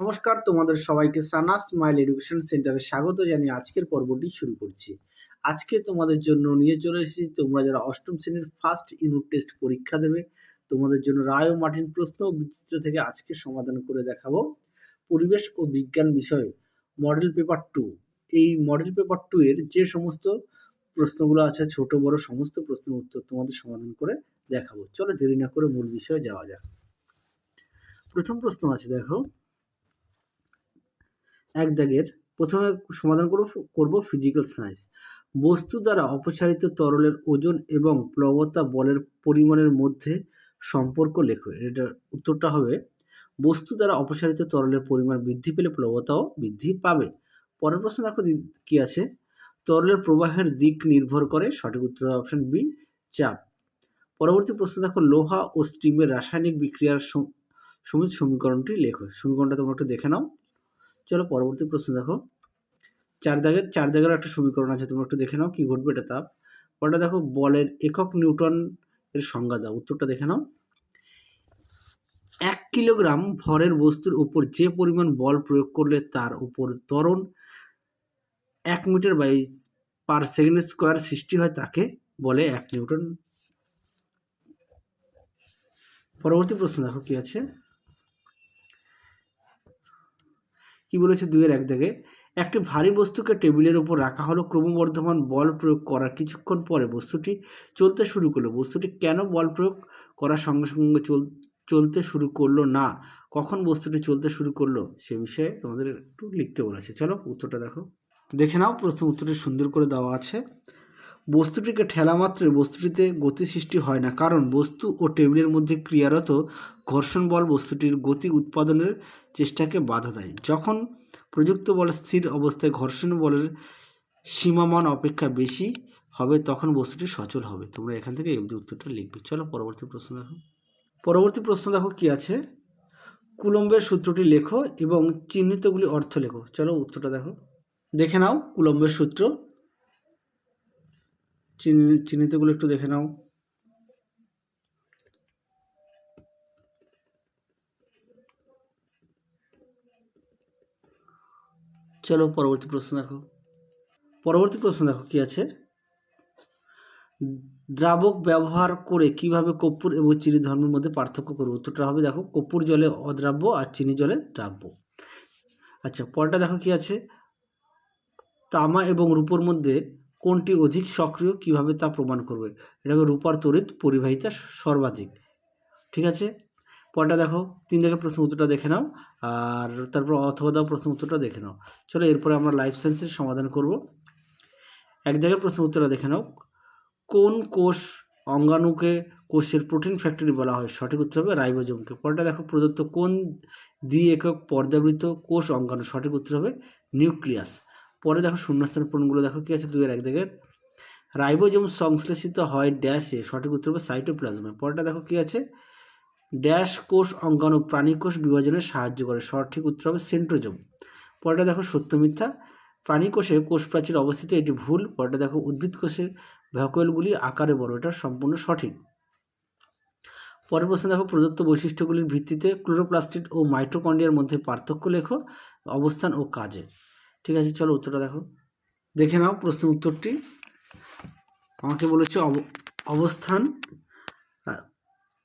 নমস্কার, তোমাদের সবাইকে সানা স্মাইল এডুকেশন সেন্টারে স্বাগত জানিয়ে আজকের পর্বটি শুরু করছি। আজকে তোমাদের জন্য নিয়ে চলে এসেছি, তোমরা যারা অষ্টম শ্রেণির ফার্স্ট ইউনিট টেস্ট পরীক্ষা দেবে, তোমাদের জন্য রায় ও মার্টিন প্রশ্ন ও বিচিত্র থেকে আজকে সমাধান করে দেখাবো। পরিবেশ ও বিজ্ঞান বিষয়ে মডেল পেপার টু এই মডেল পেপার টু এর যে সমস্ত প্রশ্নগুলো আছে, ছোট, বড়, সমস্ত প্রশ্নের উত্তর তোমাদের সমাধান করে দেখাবো। চলো দেরি না করে মূল বিষয়ে যাওয়া যাক। প্রথম প্রশ্ন আছে, দেখো। এক দাগের, প্রথমে সমাধান করব করব ফিজিক্যাল সায়েন্স বস্তু দ্বারা অপসারিত তরলের ওজন এবং প্লবতা বলের পরিমাণের মধ্যে সম্পর্ক লেখো। এটার উত্তরটা হবে, বস্তু দ্বারা অপসারিত তরলের পরিমাণ বৃদ্ধি পেলে প্লবতাও বৃদ্ধি পাবে। পরের প্রশ্ন দেখো কি আছে? তরলের প্রবাহের দিক নির্ভর করে, সঠিক উত্তর অপশন বি চাপ। পরবর্তী প্রশ্ন দেখো, লোহা ও স্টিমের রাসায়নিক বিক্রিয়ার সম- সমিত সমীকরণটি লেখো। সমীকরণটা তোমরা একটু দেখে নাও। চলো পরবর্তী প্রশ্ন দেখো। চার দাগের চার দাগের একটা সমীকরণ আছে, তোমরা একটু দেখে নাও কি ঘটবে এটা তাপ। পরটা দেখো, বলের একক নিউটন এর সংজ্ঞা দাও, উত্তরটা দেখে নাও। এক কিলোগ্রাম ভরের বস্তুর উপর যে পরিমাণ বল প্রয়োগ করলে তার উপর ত্বরণ এক metre by per second square সৃষ্টি হয়, তাকে বলে এক নিউটন। পরবর্তী প্রশ্ন দেখো কি আছে। কি বলেছে দুইয়ের এক দাগে একটি ভারী বস্তুকে টেবিলের উপর রাখা হলো, ক্রমবর্ধমান বল প্রয়োগ করার কিছুক্ষণ পরে বস্তুটি চলতে শুরু করল। বস্তুটি কেন বল প্রয়োগ করার সঙ্গে সঙ্গে চল, চলতে শুরু করল না? কখন বস্তুটি চলতে শুরু করল? সে বিষয়ে তোমাদের একটু লিখতে বলেছে। চলো উত্তরটা দেখো। দেখে নাও, প্রশ্ন উত্তরটি সুন্দর করে দেওয়া আছে। বস্তুটিকে ঠেলা মাত্রই বস্তুটিতে গতি সৃষ্টি হয় না। কারণ বস্তু ও টেবিলের মধ্যে ক্রিয়ারত ঘর্ষণ বল বস্তুটির গতি উৎপাদনের চেষ্টাকে বাধা দেয়। যখন প্রযুক্ত বল স্থির অবস্থায় ঘর্ষণ বলের সীমামান অপেক্ষা বেশি হবে, তখন বস্তুটি সচল হবে। তোমরা এখান থেকে অবধি উত্তরটা লিখবে। চলো পরবর্তী প্রশ্ন দেখো। পরবর্তী প্রশ্ন দেখো কি আছে? কুলম্বের সূত্রটি লেখো এবং চিহ্নিতগুলি অর্থ লেখো। চলো উত্তরটা দেখো। দেখে নাও কুলম্বের সূত্র। চিহ্নি- চিহ্নিতগুলো একটু দেখে নাও। চলো পরবর্তী প্রশ্ন দেখো। পরবর্তী প্রশ্ন দেখো, কি আছে? দ্রাবক ব্যবহার করে কীভাবে কর্পূর এবং চিনি ধর্মের মধ্যে পার্থক্য করব? উত্তরটা হবে, দেখো, কর্পূর জলে অদ্রাব্য আর চিনি জলে দ্রাব্য। আচ্ছা পরটা দেখো কি আছে? তামা এবং রূপোর মধ্যে কোনটি অধিক সক্রিয়, কীভাবে তা প্রমাণ করবে? এটা হবে রূপার তড়িৎ পরিবাহিতা সর্বাধিক। ঠিক আছে? পরটা দেখো, তিন জায়গায় প্রশ্ন উত্তরটা দেখে নাও, আর তারপর অথবা দাও প্রশ্ন উত্তরটা দেখে নাও। চলো এরপরে আমরা লাইফ সায়েন্সের সমাধান করব। এক জায়গায় প্রশ্ন উত্তরটা দেখে নাও। কোন কোষ অঙ্গাণুকে কোষের প্রোটিন ফ্যাক্টরি বলা হয়? সঠিক উত্তর হবে রাইবোজোমকে। পরটা দেখো, প্রদত্ত কোন দ্বি একক পর্যাবৃত কোষ অঙ্গাণু? সঠিক উত্তর হবে নিউক্লিয়াস। পরে দেখো শূন্যস্থান পূরণগুলো দেখো কি আছে দুইয়ের এক জায়গায়। রাইবোজোম সংশ্লেষিত হয় ড্যাশে সঠিক উত্তর হবে সাইটোপ্লাজমে পরেরটা দেখো কি আছে? ড্যাশ কোষ অঙ্গাণু প্রাণী কোষ বিভাজনে সাহায্য করে, সঠিক উত্তর হবে সেন্ট্রোজোম পরেরটা দেখো সত্য মিথ্যা। প্রাণী কোষে কোষ প্রাচীর অবস্থিত, এটি ভুল। পরেরটা দেখো উদ্ভিদ কোষের ভ্যাকুয়েলগুলি আকারে বড়, এটা সম্পূর্ণ সঠিক। পরের প্রশ্ন দেখো প্রদত্ত বৈশিষ্ট্যগুলির ভিত্তিতে ক্লোরোপ্লাস্টিড ও মাইটোকন্ড্রিয়ার মধ্যে পার্থক্য লেখো, অবস্থান ও কাজে। ঠিক আছে, চলো উত্তরটা দেখো। দেখে নাও প্রশ্ন উত্তরটি। আমাকে বলেছে অব- অবস্থান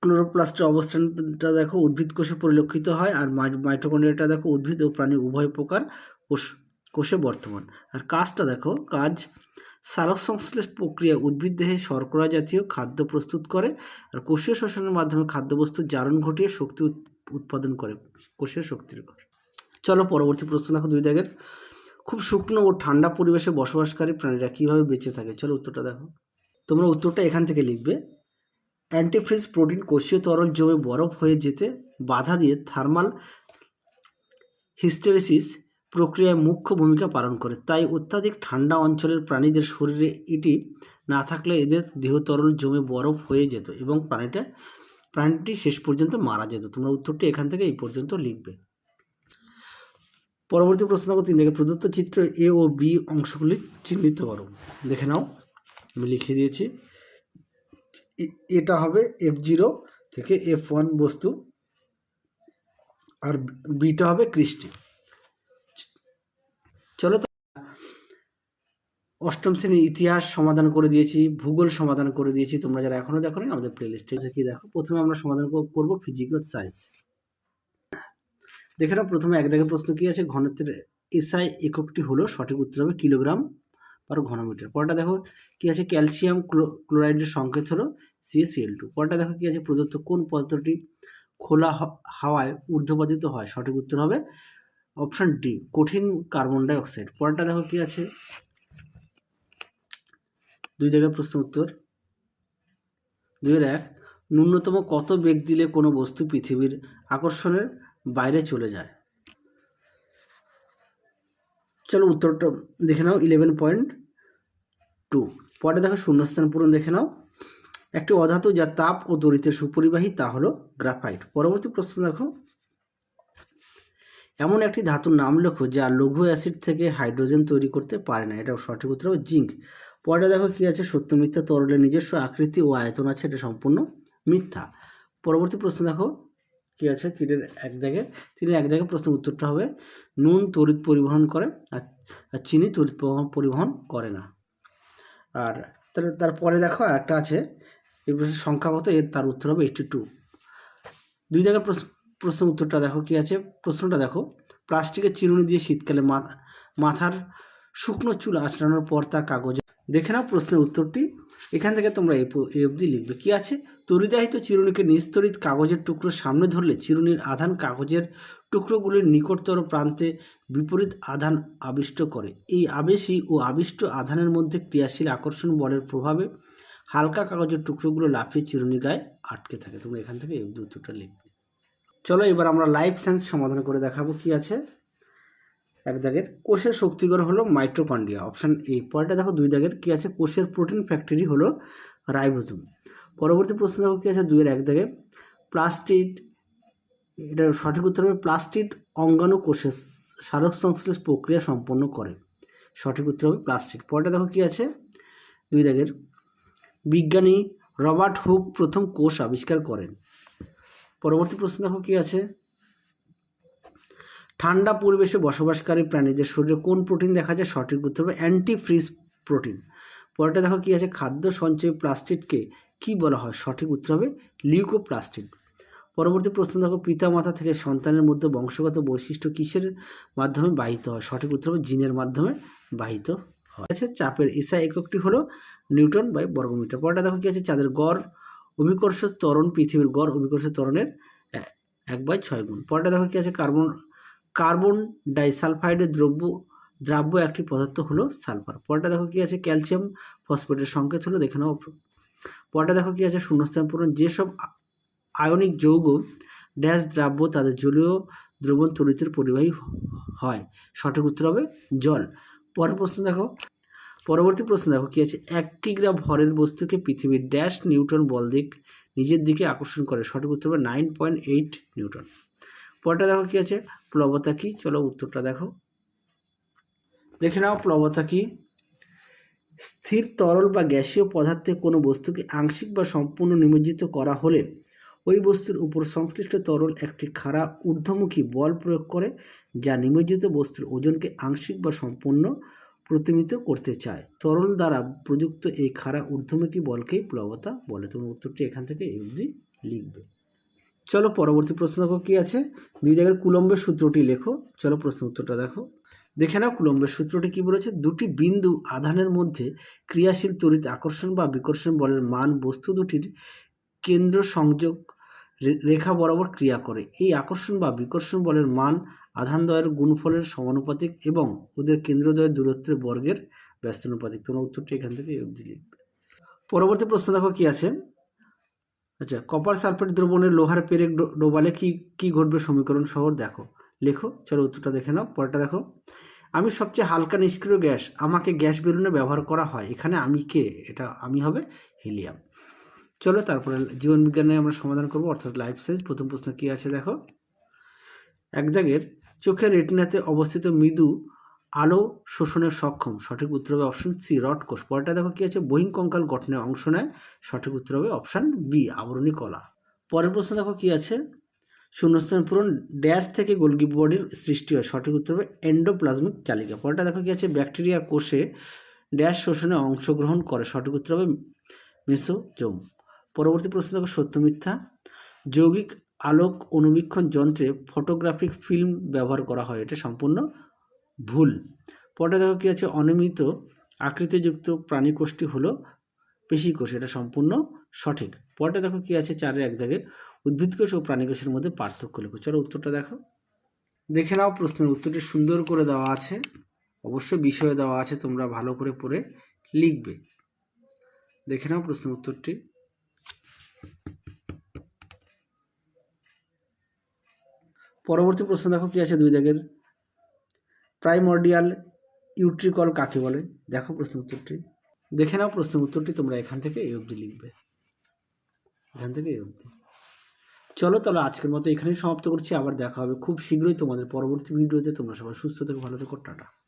ক্লোরোপ্লাস্টের অবস্থানটা দেখো উদ্ভিদ কোষে পরিলক্ষিত হয় আর মাই- মাইটোকন্ড্রিয়াটা দেখো উদ্ভিদ ও প্রাণী উভয় প্রকার কোষ, কোষে বর্তমান। আর কাজটা দেখো, কাজ সারক সংশ্লেষ প্রক্রিয়া উদ্ভিদ দেহে শর্করা জাতীয় খাদ্য প্রস্তুত করে আর কোষীয় শ্বসনের মাধ্যমে খাদ্যবস্তুর জারণ ঘটিয়ে শক্তি উৎ- উৎপাদন করে, কোষীয় শক্তির ঘর চলো পরবর্তী প্রশ্ন দেখো দুই দাগের। খুব শুকনো ও ঠান্ডা পরিবেশে বসবাসকারী প্রাণীরা কীভাবে বেঁচে থাকে? চলো উত্তরটা দেখো। তোমরা উত্তরটা এখান থেকে লিখবে। অ্যান্টিফ্রিজ প্রোটিন কোষীয় তরল জমে বরফ হয়ে যেতে বাধা দিয়ে থার্মাল হিস্টেরিসিস প্রক্রিয়ায় মুখ্য ভূমিকা পালন করে। তাই অত্যাধিক ঠান্ডা অঞ্চলের প্রাণীদের শরীরে এটি না থাকলে এদের দেহ তরল জমে বরফ হয়ে যেত এবং প্রাণীটা, প্রাণীটি শেষ পর্যন্ত মারা যেত। তোমরা উত্তরটি এখান থেকে এই পর্যন্ত লিখবে। পরবর্তী প্রশ্ন তিন থেকে প্রদত্ত চিত্র এ ও বি অংশগুলি চিহ্নিত করো। দেখে নাও, আমি লিখে দিয়েছি। এটা হবে এফ জিরো থেকে এফ ওয়ান বস্তু আর বিটা হবে কৃষ্টি। চলো তো, অষ্টম শ্রেণির ইতিহাস সমাধান করে দিয়েছি, ভূগোল সমাধান করে দিয়েছি। তোমরা যারা এখনও দেখো আমাদের প্লে লিস্টে কি দেখো? প্রথমে আমরা সমাধান কর- করব ফিজিক্যাল সায়েন্স দেখে নাও, প্রথমে এক দাগের প্রশ্ন কি আছে? ঘনত্বের এসআই এককটি হলো সঠিক উত্তর হবে কিলোগ্রাম পার ঘনমিটার। পরটা দেখো কি আছে? ক্যালসিয়াম ক্লো- ক্লোরাইডের সংকেত হলো সিএসিএল টু পরটা দেখো কি আছে? প্রদত্ত কোন পদার্থটি খোলা হাওয়ায় ঊর্ধ্বপাতিত হয়? সঠিক উত্তর হবে অপশান ডি, কঠিন কার্বন ডাই অক্সাইড। পরটা দেখো কি আছে? দুই জায়গায় প্রশ্ন উত্তর। দুইয়ের এক, ন্যূনতম কত বেগ দিলে কোনো বস্তু পৃথিবীর আকর্ষণের বাইরে চলে যায়। চলো উত্তরটা দেখে নাও ইলেভেন পয়েন্ট টু পরে দেখো শূন্যস্থান পূরণ দেখে নাও। একটি অধাতু যা তাপ ও দড়িতে সুপরিবাহী, তা হলো গ্রাফাইট পরবর্তী প্রশ্ন দেখো। এমন একটি ধাতুর নাম লেখো যা লঘু অ্যাসিড থেকে হাইড্রোজেন তৈরি করতে পারে না। এটা সঠিক উত্তর জিঙ্ক পরে দেখো কি আছে, সত্য মিথ্যা তরলের নিজস্ব আকৃতি ও আয়তন আছে, এটা সম্পূর্ণ মিথ্যা। পরবর্তী প্রশ্ন দেখো। কি আছে? তীরের এক দাগে তিনের এক দাগে প্রশ্নের উত্তরটা হবে, নুন তড়িৎ পরিবহন করে, আর আর চিনি তড়িৎ পরিবহন করে না। আর তার তারপরে দেখো একটা আছে, এই প্রশ্নের সংখ্যা কত? এর, তার উত্তর হবে এইটটি টু দুই জায়গায় প্রশ্ন উত্তরটা দেখো কি আছে? প্রশ্নটা দেখো, প্লাস্টিকের চিরুনি দিয়ে শীতকালে মাথা, মাথার শুকনো চুল আঁচড়ানোর পর তা কাগজে দেখে নাও প্রশ্নের উত্তরটি। এখান থেকে তোমরা এ অবধি লিখবে। কি আছে? তরিদাহিত চিরুনিকে নিস্তরিত কাগজের টুকরো সামনে ধরলে চিরুনির আধান কাগজের টুকরোগুলির নিকটতর প্রান্তে বিপরীত আধান আবিষ্ট করে। এই আবেশী ও আবিষ্ট আধানের মধ্যে ক্রিয়াশীল আকর্ষণ বলের প্রভাবে হালকা কাগজের টুকরোগুলো লাফিয়ে চিরুনি গায়ে আটকে থাকে। তোমরা এখান থেকে এই উত্তরটা লিখবে। চলো এবার আমরা লাইফ সায়েন্স সমাধান করে দেখাবো। কি আছে? এক দাগের কোষের শক্তিগড় হলো মাইট্রোকন্ড্রিয়া অপশান এ, পরেরটা দেখো দুই দাগের কি আছে? কোষের প্রোটিন ফ্যাক্টরি হলো রাইবোজোম। পরবর্তী প্রশ্ন দেখো কি আছে? দুইয়ের এক দাগে প্লাস্টিড এটার সঠিক উত্তর হবে প্লাস্টিড অঙ্গাণু কোষের সারক সংশ্লেষ প্রক্রিয়া সম্পন্ন করে। সঠিক উত্তর হবে প্লাস্টিড। পরেরটা দেখো কি আছে? দুই দাগের বিজ্ঞানী রবার্ট হুক প্রথম কোষ আবিষ্কার করেন। পরবর্তী প্রশ্ন দেখো কি আছে? ঠান্ডা পরিবেশে বসবাসকারী প্রাণীদের শরীরে কোন প্রোটিন দেখা যায়? সঠিক উত্তর হবে অ্যান্টি ফ্রিজ প্রোটিন পরেরটা দেখো কী আছে? খাদ্য সঞ্চয় প্লাস্টিককে কি বলা হয়? সঠিক উত্তর হবে লিউকোপ্লাস্টিক পরবর্তী প্রশ্ন দেখো পিতা মাতা থেকে সন্তানের মধ্যে বংশগত বৈশিষ্ট্য কিসের মাধ্যমে বাহিত হয়? সঠিক উত্তর হবে জিনের মাধ্যমে বাহিত হয়। আছে, চাপের ইসা এককটি হলো নিউটন বাই বর্গমিটার। পরেরটা দেখো কী আছে? চাঁদের গড়, অভিকর্ষ ত্বরণ, পৃথিবীর গড়, অভিকর্ষ ত্বরণের এক বাই ছয় গুণ। পরেরটা দেখো কি আছে? কার্বন কার্বন ডাইসালফাইডের দ্রব্য, দ্রাব্য একটি পদার্থ হলো সালফার। পরটা দেখো কি আছে? ক্যালসিয়াম ফসফেটের সংকেত হলো দেখে নাও। পরটা দেখো কি আছে? শূন্যস্থান পূরণ। যেসব আয়নিক যৌগ ড্যাশ দ্রাব্য তাদের জলীয় দ্রবণ তরিতের পরিবাহী হয়। সঠিক উত্তর হবে জল। পরের প্রশ্ন দেখো। পরবর্তী প্রশ্ন দেখো কি আছে? এক কিগ্রা ভরের বস্তুকে পৃথিবীর ড্যাশ নিউটন বল দিক নিজের দিকে আকর্ষণ করে। সঠিক উত্তর হবে নাইন পয়েন্ট এইট নিউটন। পরটা দেখো কি আছে? প্লবতা কি? চলো উত্তরটা দেখো। দেখে নাও প্লবতা কি? স্থির তরল বা গ্যাসীয় পদার্থে কোনো বস্তুকে আংশিক বা সম্পূর্ণ নিমজ্জিত করা হলে ওই বস্তুর উপর সংশ্লিষ্ট তরল একটি খাড়া ঊর্ধ্বমুখী বল প্রয়োগ করে, যা নিমজ্জিত বস্তুর ওজনকে আংশিক বা সম্পূর্ণ প্রতিমিত করতে চায়। তরল দ্বারা প্রযুক্ত এই খাড়া ঊর্ধ্বমুখী বলকেই প্লবতা বলে। তুমি উত্তরটি এখান থেকে এই লিখবে। চলো পরবর্তী প্রশ্ন দেখো কি আছে? দুই জায়গার কুলম্বের সূত্রটি লেখো। চলো প্রশ্ন উত্তরটা দেখো। দেখে নাও কুলম্বের সূত্রটি কি বলেছে? দুটি বিন্দু আধানের মধ্যে ক্রিয়াশীল তড়িৎ আকর্ষণ বা বিকর্ষণ বলের মান বস্তু দুটির কেন্দ্র সংযোগ রেখা বরাবর ক্রিয়া করে। এই আকর্ষণ বা বিকর্ষণ বলের মান আধানদ্বয়ের গুণফলের সমানুপাতিক এবং ওদের কেন্দ্রদ্বয়ের দূরত্বের বর্গের ব্যস্তানুপাতিক। তোমার উত্তরটি এখান থেকে অবধি লিখবে। পরবর্তী প্রশ্ন দেখো কি আছে? আচ্ছা কপার সালফেট দ্রবণের লোহার পেরেক ডোবালে কি কি ঘটবে সমীকরণ সহ দেখো। লেখো, চলো উত্তরটা দেখে নাও, পরেরটা দেখো। আমি সবচেয়ে হালকা নিষ্ক্রিয় গ্যাস, আমাকে গ্যাস বেলুনে ব্যবহার করা হয়। এখানে আমি কে? এটা আমি হবে হিলিয়াম। চলো তারপরে জীবন বিজ্ঞানে আমরা সমাধান করব, অর্থাৎ লাইফ সায়েন্স প্রথম প্রশ্ন কি আছে দেখো? এক দাগের চোখের রেটিনাতে অবস্থিত মৃদু আলো শোষণে সক্ষম। সঠিক উত্তর হবে অপশন সি রড কোষ পরেরটা দেখো কী আছে? বহিঃকঙ্কাল গঠনে অংশ নেয়। সঠিক উত্তর হবে অপশান বি আবরণী কলা। পরের প্রশ্ন দেখো কী আছে? শূন্যস্থান পূরণ ড্যাশ থেকে গোলগি বডির সৃষ্টি হয়। সঠিক উত্তর হবে এন্ডোপ্লাজমিক চালিকা। পরেরটা দেখো কী আছে? ব্যাকটেরিয়া কোষে ড্যাশ শোষণে অংশগ্রহণ করে। সঠিক উত্তর হবে মেসোজোম। পরবর্তী প্রশ্ন দেখো সত্য মিথ্যা। যৌগিক আলোক অনুবীক্ষণ যন্ত্রে ফটোগ্রাফিক ফিল্ম ব্যবহার করা হয়। এটা সম্পূর্ণ ভুল। পরে দেখো কি আছে? অনিয়মিত আকৃতিযুক্ত প্রাণী কোষটি হলো পেশি কোষ এটা সম্পূর্ণ সঠিক। পরে দেখো কি আছে? চারের এক দাগে উদ্ভিদ কোষ ও প্রাণী কোষের মধ্যে পার্থক্য লেখো। চলো উত্তরটা দেখো। দেখে নাও প্রশ্নের উত্তরটি সুন্দর করে দেওয়া আছে। অবশ্যই বিষয়ে দেওয়া আছে, তোমরা ভালো করে পড়ে লিখবে। দেখে নাও প্রশ্নের উত্তরটি। পরবর্তী প্রশ্ন দেখো কি আছে? দুই দাগের প্রাইমর্ডিয়াল ইউট্রিকল কাকে বলে? দেখো প্রশ্ন উত্তরটি। দেখে নাও প্রশ্ন উত্তরটি, তোমরা এখান থেকে এই অবধি লিখবে। এখান থেকে এই অবধি। চলো তাহলে আজকের মতো এখানেই সমাপ্ত করছি। আবার দেখা হবে খুব শীঘ্রই তোমাদের পরবর্তী ভিডিওতে। তোমরা সবাই সুস্থ থেকে, ভালো থেকো, টাটা।